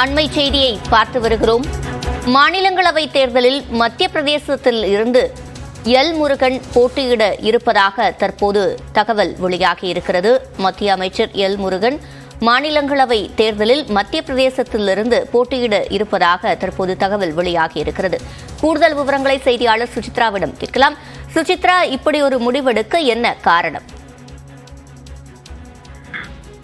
அண்மை செய்தியை பார்த்து வருகிறோம். மாநிலங்களவை தேர்தலில் மத்திய பிரதேசத்தில் இருந்து எல் முருகன் போட்டியிட இருப்பதாக தற்போது தகவல் வெளியாகி இருக்கிறது. மத்திய அமைச்சர் எல் முருகன் மாநிலங்களவை தேர்தலில் மத்திய பிரதேசத்திலிருந்து போட்டியிட இருப்பதாக தற்போது தகவல் வெளியாகி இருக்கிறது. கூடுதல் விவரங்களை செய்தியாளர் சுசித்ராவிடம் கேட்கலாம். சுசித்ரா இப்படி ஒரு முடிவெடுக்க என்ன காரணம்?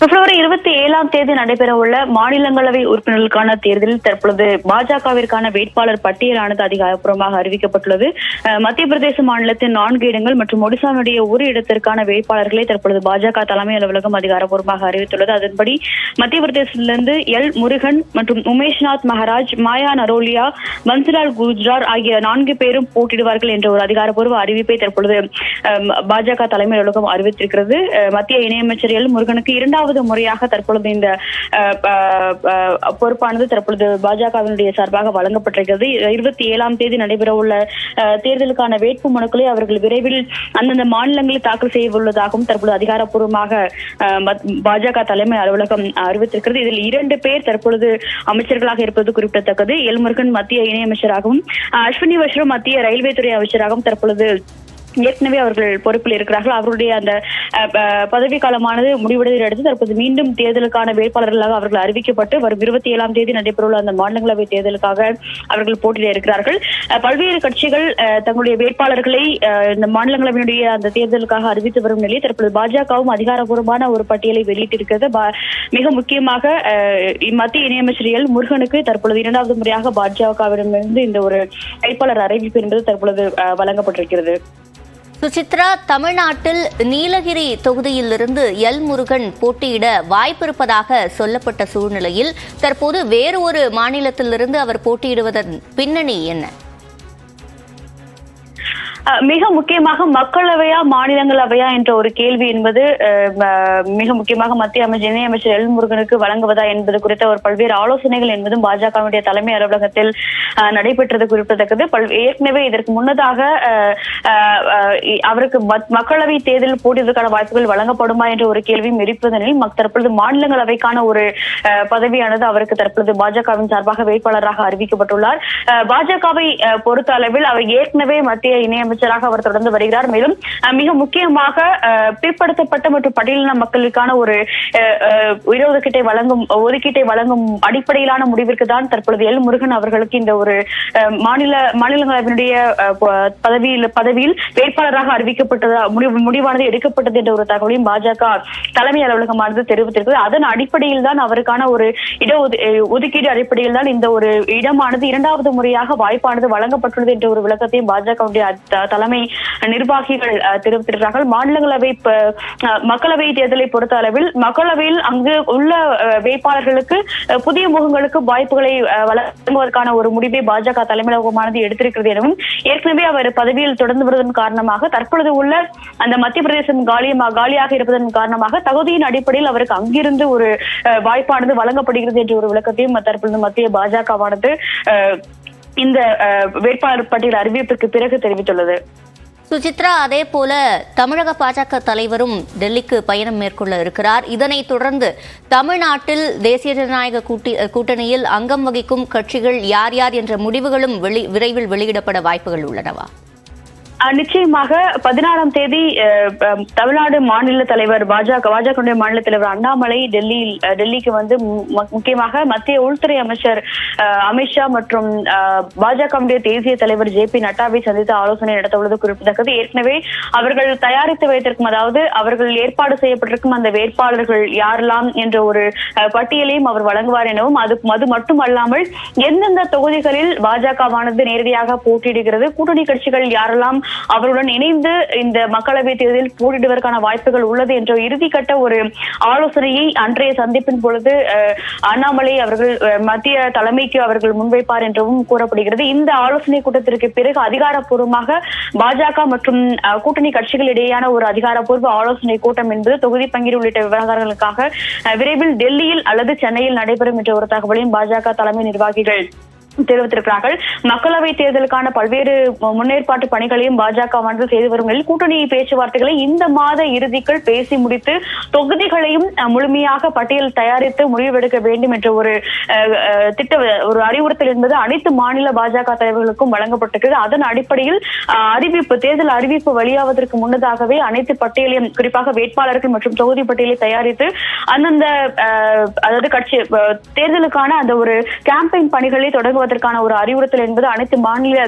பிப்ரவரி இருபத்தி ஏழாம் தேதி நடைபெறவுள்ள மாநிலங்களவை உறுப்பினர்களுக்கான தேர்தலில் தற்பொழுது பாஜகவிற்கான வேட்பாளர் பட்டியலானது அதிகாரப்பூர்வமாக அறிவிக்கப்பட்டுள்ளது. மத்திய பிரதேச மாநிலத்தின் நான்கு இடங்கள் மற்றும் ஒடிசாவினுடைய ஒரு இடத்திற்கான வேட்பாளர்களை தற்பொழுது பாஜக தலைமை அலுவலகம் அதிகாரப்பூர்வமாக அறிவித்துள்ளது. அதன்படி மத்திய பிரதேசத்திலிருந்து எல் முருகன் மற்றும் உமேஷ்நாத் மகாராஜ் மாயா நரோலியா பன்சிலால் குஜ்ரார் ஆகிய நான்கு பேரும் போட்டியிடுவார்கள் என்ற ஒரு அதிகாரப்பூர்வ அறிவிப்பை தற்பொழுது பாஜக தலைமை அலுவலகம் அறிவித்திருக்கிறது. மத்திய இணையமைச்சர் எல் முருகனுக்கு இரண்டாவது முறையாக தற்பொழுது இந்த பொறுப்பானது தற்பொழுது பாஜகவினுடைய சார்பாக வழங்கப்பட்டிருக்கிறது. இருபத்தி ஏழாம் தேதி நடைபெறவுள்ள அஹ், தேர்தலுக்கான வேட்பு மனுக்களை அவர்கள் விரைவில் அந்தந்த மாநிலங்களில் தாக்கல் செய்ய உள்ளதாகவும் தற்பொழுது அதிகாரப்பூர்வமாக பாஜக தலைமை அலுவலகம் அறிவித்திருக்கிறது. இதில் இரண்டு பேர் தற்பொழுது அமைச்சர்களாக இருப்பது குறிப்பிடத்தக்கது. எல்முருகன் மத்திய இணையமைச்சராகவும் அஸ்வினி வைஷ்ணவ் மத்திய ரயில்வே துறை அமைச்சராகவும் தற்பொழுது ஏற்கனவே அவர்கள் பொறுப்பில் இருக்கிறார்கள். அவருடைய அந்த அஹ், ப- பதவி காலமானது முடிவடைவதை அடுத்து தற்போது மீண்டும் தேர்தலுக்கான வேட்பாளர்களாக அவர்கள் அறிவிக்கப்பட்டு வரும் இருபத்தி ஏழாம் தேதி நடைபெறவுள்ள அந்த மாநிலங்களவை தேர்தலுக்காக அவர்கள் போட்டியிட இருக்கிறார்கள். அஹ், பல்வேறு கட்சிகள் அஹ், தங்களுடைய வேட்பாளர்களை இந்த மாநிலங்களவையினுடைய அந்த தேர்தலுக்காக அறிவித்து வரும் நிலையில் தற்போது பாஜகவும் அதிகாரபூர்வமான ஒரு பட்டியலை வெளியிட்டிருக்கிறது. பா- மிக முக்கியமாக அஹ், மத்திய இணையமைச்சர் எல் முருகனுக்கு தற்பொழுது இரண்டாவது முறையாக பாஜகவிடமிருந்து இந்த ஒரு வேட்பாளர் அறிவிப்பு என்பது தற்பொழுது வழங்கப்பட்டிருக்கிறது. சுசித்ரா தமிழ்நாட்டில் நீலகிரி தொகுதியிலிருந்து எல் முருகன் போட்டியிட வாய்ப்பிருப்பதாக சொல்லப்பட்ட சூழ்நிலையில் தற்போது வேறு ஒரு மாநிலத்திலிருந்து அவர் போட்டியிடுவதன் பின்னணி என்ன? மிக முக்கியமாக மக்களவையா மாநிலங்களவையா என்ற ஒரு கேள்வி என்பது அஹ், மிக முக்கியமாக மத்திய அமைச்சர் இணையமைச்சர் எல் முருகனுக்கு வழங்குவதா என்பது குறித்த ஒரு பல்வேறு ஆலோசனைகள் என்பதும் பாஜகவினுடைய தலைமை அலுவலகத்தில் நடைபெற்றது குறிப்பிடத்தக்கது. பல் ஏற்கனவே இதற்கு முன்னதாக அவருக்கு மக்களவை தேர்தலில் போட்டியதற்கான வாய்ப்புகள் வழங்கப்படுமா என்ற ஒரு கேள்வியும் இருப்பதனில் தற்பொழுது மாநிலங்களவைக்கான ஒரு அஹ், பதவியானது அவருக்கு தற்பொழுது பாஜகவின் சார்பாக வேட்பாளராக அறிவிக்கப்பட்டுள்ளார். அஹ், பாஜகவை பொறுத்த அளவில் அவர் ஏற்கனவே மத்திய இணையமைச்சர் இணையமைச்சராக அவர் தொடர்ந்து வருகிறார். மேலும் மிக முக்கியமாக பிற்படுத்தப்பட்ட மற்றும் பட்டியலின மக்களுக்கான ஒரு அஹ், இடஒதுக்கீட்டை வழங்கும் ஒதுக்கீட்டை வழங்கும் அடிப்படையிலான முடிவிற்கு தான் தற்பொழுது எல் முருகன் அவர்களுக்கு இந்த ஒரு மாநில மாநிலங்களவையினுடைய பதவியில் பதவியில் வேட்பாளராக அறிவிக்கப்பட்டதா முடிவு முடிவானது எடுக்கப்பட்டது என்ற ஒரு தகவலையும் பாஜக தலைமை அலுவலகமானது தெரிவித்திருக்கிறது. அதன் அடிப்படையில் தான் அவருக்கான ஒரு இட ஒது- ஒதுக்கீடு அடிப்படையில் தான் இந்த ஒரு இடமானது இரண்டாவது முறையாக வாய்ப்பானது வழங்கப்பட்டுள்ளது என்ற ஒரு விளக்கத்தையும் பாஜகவுடைய தலைமை நிர்வாகிகள் தெரிவித்திருக்கிறார்கள். மாநிலங்களவை மக்களவை தேர்தலை பொறுத்த அளவில் மக்களவையில் அங்கு உள்ள வேட்பாளர்களுக்கு புதிய முகங்களுக்கு வாய்ப்புகளை வழங்குவதற்கான ஒரு முடிவை பாஜக தலைமையகமானது எடுத்திருக்கிறது எனவும் ஏற்கனவே அவர் பதவியில் தொடர்ந்து வருவதன் காரணமாக தற்பொழுது உள்ள அந்த மத்திய பிரதேசம் காலியமாக காலியாக இருப்பதன் காரணமாக தகுதியின் அடிப்படையில் அவருக்கு அங்கிருந்து ஒரு அஹ், வாய்ப்பானது வழங்கப்படுகிறது என்ற ஒரு விளக்கத்தையும் தற்பொழுது மத்திய பாஜகவானது இந்த வேட்பாளர் பட்டியல் அறிவிப்பிற்கு பிறகு தெரிவித்துள்ளது. சுசித்ரா அதே போல தமிழக பாஜக தலைவரும் டெல்லிக்கு பயணம் மேற்கொள்ள இருக்கிறார். இதனைத் தொடர்ந்து தமிழ்நாட்டில் தேசிய ஜனநாயக கூட்டி கூட்டணியில் அங்கம் வகிக்கும் கட்சிகள் யார் யார் என்ற முடிவுகளும் வெளி விரைவில் வெளியிடப்பட வாய்ப்புகள் உள்ளனவா? நிச்சயமாக பதினாறாம் தேதி அஹ், தமிழ்நாடு மாநில தலைவர் பாஜக பாஜக மாநில தலைவர் அண்ணாமலை டெல்லியில் டெல்லிக்கு வந்து மு- முக்கியமாக மத்திய உள்துறை அமைச்சர் அமித்ஷா மற்றும் பாஜகவுடைய தேசிய தலைவர் ஜே பி நட்டாவை சந்தித்து ஆலோசனை நடத்த உள்ளது குறிப்பிடத்தக்கது. ஏற்கனவே அவர்கள் தயாரித்து வைத்திருக்கும் அதாவது அவர்கள் ஏற்பாடு செய்யப்பட்டிருக்கும் அந்த வேட்பாளர்கள் யாரெல்லாம் என்ற ஒரு பட்டியலையும் அவர் வழங்குவார் எனவும் அது அது மட்டுமல்லாமல் எந்தெந்த தொகுதிகளில் பாஜகவானது நேரடியாக போட்டியிடுகிறது கூட்டணி கட்சிகள் யாரெல்லாம் அவருடன் இணைந்து இந்த மக்களவை தேர்தலில் போட்டிடுவதற்கான வாய்ப்புகள் உள்ளது என்ற இறுதிக்கட்ட ஒரு ஆலோசனையை அன்றைய சந்திப்பின் பொழுது அண்ணாமலை அவர்கள் மத்திய தலைமைக்கு அவர்கள் முன்வைப்பார் என்றும் கூறப்படுகிறது. இந்த ஆலோசனை கூட்டத்திற்கு பிறகு அதிகாரப்பூர்வமாக பாஜக மற்றும் கூட்டணி கட்சிகள் இடையேயான ஒரு அதிகாரப்பூர்வ ஆலோசனை கூட்டம் என்பது தொகுதி பங்கீடு உள்ளிட்ட விவகாரங்களுக்காக விரைவில் டெல்லியில் அல்லது சென்னையில் நடைபெறும் என்ற ஒரு தகவலையும் பாஜக தலைமை நிர்வாகிகள் தெரிவித்திருக்கிறார்கள். மக்களவை தேர்தலுக்கான பல்வேறு முன்னேற்பாட்டு பணிகளையும் பாஜகவானது செய்து வரும் நிலையில் கூட்டணி பேச்சுவார்த்தைகளை இந்த மாத இறுதிக்குள் பேசி முடித்து தொகுதிகளையும் முழுமையாக பட்டியல் தயாரித்து முடிவெடுக்க வேண்டும் என்ற ஒரு திட்ட ஒரு அறிவுறுத்தல் என்பது அனைத்து மாநில பாஜக தலைவர்களுக்கும் வழங்கப்பட்டிருக்கிறது. அதன் அடிப்படையில் அறிவிப்பு தேர்தல் அறிவிப்பு வெளியாவதற்கு முன்னதாகவே அனைத்து பட்டியலையும் குறிப்பாக வேட்பாளர்கள் மற்றும் தொகுதி பட்டியலை தயாரித்து அந்தந்த அதாவது கட்சி தேர்தலுக்கான அந்த ஒரு கேம்பெயின் பணிகளை தொடங்குவதற்கான ஒரு அறிவுறுத்தல் என்பது அனைத்து மாநில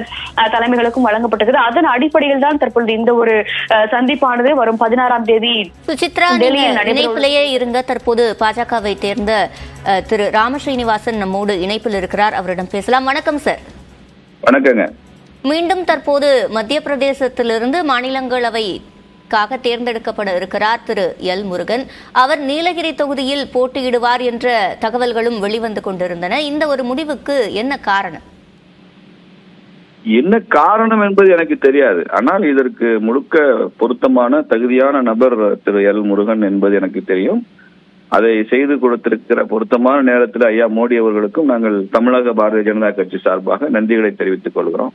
தலைமைகளுக்கும் வழங்கப்பட்டிருக்கிறது. அதன் அடிப்படையில் தான் தற்பொழுது இந்த ஒரு சந்திப்பானது வரும் பதினாறாம் தேதி சுசித்ரா இணைப்பிலேயே இருங்க தற்போது பாஜகவை தேர்ந்த திரு ராமஸ்ரீனிவாசன் நம்மோடு இணைப்பில் இருக்கிறார். அவரிடம் பேசலாம். வணக்கம் சார் வணக்கங்க. மீண்டும் தற்போது மத்திய பிரதேசத்திலிருந்து பதவிக்காக தேர்ந்தெடுக்கப்பட இருக்கிறார் திரு எல் முருகன். அவர் நீலகிரி தொகுதியில் போட்டியிடுவார் என்ற தகவல்களும் வெளிவந்து கொண்டிருந்தன. இந்த ஒரு முடிவுக்கு என்ன காரணம்? என்ன காரணம் என்பது எனக்கு தெரியாது. ஆனால் இதற்கு முழுக்க பொருத்தமான தகுதியான நபர் திரு எல் முருகன் என்பது எனக்கு தெரியும். அதை செய்து கொடுத்திருக்கிற பொருத்தமான நேரத்தில் ஐயா மோடி அவர்களுக்கும் நாங்கள் தமிழக பாரதிய ஜனதா கட்சி சார்பாக நன்றிகளை தெரிவித்துக் கொள்கிறோம்.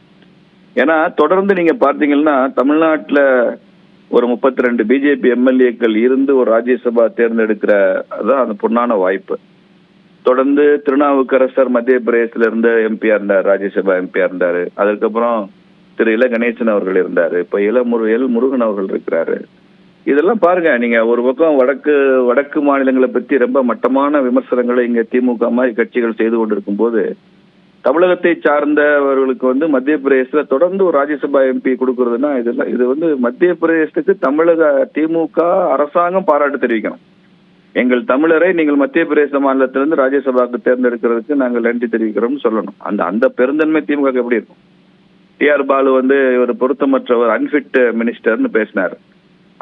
ஏன்னா தொடர்ந்து நீங்க பார்த்தீங்கன்னா தமிழ்நாட்டில் ஒரு முப்பத்தி ரெண்டு பிஜேபி எம்எல்ஏக்கள் இருந்து ஒரு ராஜ்யசபா தேர்ந்தெடுக்கிற அதான் அந்த பொன்னான வாய்ப்பு. தொடர்ந்து திருநாவுக்கரசர் மத்திய பிரதேசத்துல இருந்து எம்பியா இருந்தார் ராஜ்யசபா எம்பியா இருந்தாரு. அதுக்கப்புறம் திரு இல கணேசன் அவர்கள் இருந்தாரு. இப்ப இள முரு எல் முருகன் அவர்கள் இருக்கிறாரு. இதெல்லாம் பாருங்க நீங்க ஒரு பக்கம் வடக்கு வடக்கு மாநிலங்களை பத்தி ரொம்ப மட்டமான விமர்சனங்களை இங்க திமுக மாதிரி கட்சிகள் செய்து கொண்டிருக்கும் போது தமிழகத்தை சார்ந்தவர்களுக்கு வந்து மத்திய பிரதேசத்துல தொடர்ந்து ஒரு ராஜ்யசபா எம்பி கொடுக்கறதுன்னா இதெல்லாம் இது வந்து மத்திய பிரதேசத்துக்கு தமிழக திமுக அரசாங்கம் பாராட்டு தெரிவிக்கணும். எங்கள் தமிழரை நீங்கள் மத்திய பிரதேச மாநிலத்திலிருந்து ராஜ்யசபாவுக்கு தேர்ந்தெடுக்கிறதுக்கு நாங்கள் நன்றி தெரிவிக்கிறோம்னு சொல்லணும். அந்த அந்த பெருந்தன்மை திமுக எப்படி இருக்கும்? டி ஆர் பாலு வந்து இவர் பொருத்தமற்றவர் அன்பிட் மினிஸ்டர்னு பேசினார்.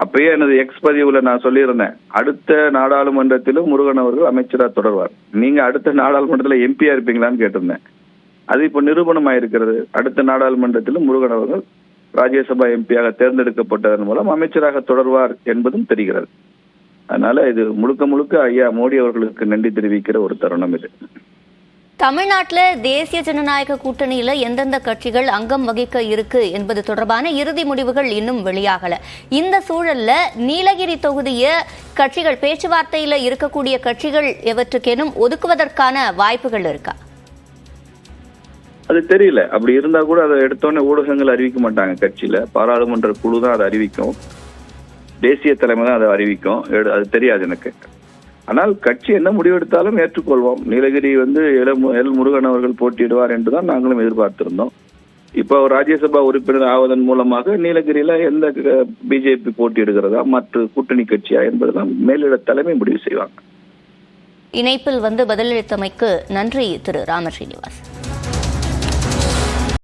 அப்பயே எனது எக்ஸ் பதிவுல நான் சொல்லியிருந்தேன் அடுத்த நாடாளுமன்றத்திலும் முருகன் அவர்கள் அமைச்சரா தொடர்வார். நீங்க அடுத்த நாடாளுமன்றத்தில் எம்பியா இருப்பீங்களான்னு கேட்டிருந்தேன். அது இப்போ நிரூபணம் ஆயிருக்கிறது அடுத்த நாடாளுமன்றத்திலும் முருகன் அவர்கள் ராஜ்யசபா எம்பியாக தேர்ந்தெடுக்கப்பட்டதன் மூலம் அமைச்சராக தொடர்வார் என்பதும் தெரிகிறது. அதனால இது முழுக்க முழுக்க ஐயா மோடி அவர்களுக்கு நன்றி தெரிவிக்கிற ஒரு தருணம் இது. தமிழ்நாட்டில் தேசிய ஜனநாயக கூட்டணியில எந்தெந்த கட்சிகள் அங்கம் வகிக்க இருக்கு என்பது தொடர்பான இறுதி முடிவுகள் இன்னும் வெளியாகல. இந்த சூழல்ல நீலகிரி தொகுதிய கட்சிகள் பேச்சுவார்த்தையில இருக்கக்கூடிய கட்சிகள் எவற்றுக்கேனும் ஒதுக்குவதற்கான வாய்ப்புகள் இருக்கா? அது தெரியல. அப்படி இருந்தா கூட அதை எடுத்தோடனே ஊடகங்கள் அறிவிக்க மாட்டாங்க கட்சியில. பாராளுமன்ற குழு தான் அதை அறிவிக்கும். தேசிய தலைமை தான் அதை அறிவிக்கும். எடு- அது தெரியாது எனக்கு. ஆனால் கட்சி என்ன முடிவெடுத்தாலும் ஏற்றுக்கொள்வோம். நீலகிரி வந்து எல மு- எல் முருகன் அவர்கள் போட்டியிடுவார் என்றுதான் நாங்களும் எதிர்பார்த்திருந்தோம். இப்போ ராஜ்யசபா உறுப்பினர் ஆவதன் மூலமாக நீலகிரியில எந்த பிஜேபி போட்டியிடுகிறதா மற்ற கூட்டணி கட்சியா என்பதெல்லாம் மேலிட தலைமை முடிவு செய்வாங்க. இணைப்பில் வந்து பதிலளித்தமைக்கு நன்றி திரு ராமஸ்ரீனிவாசன்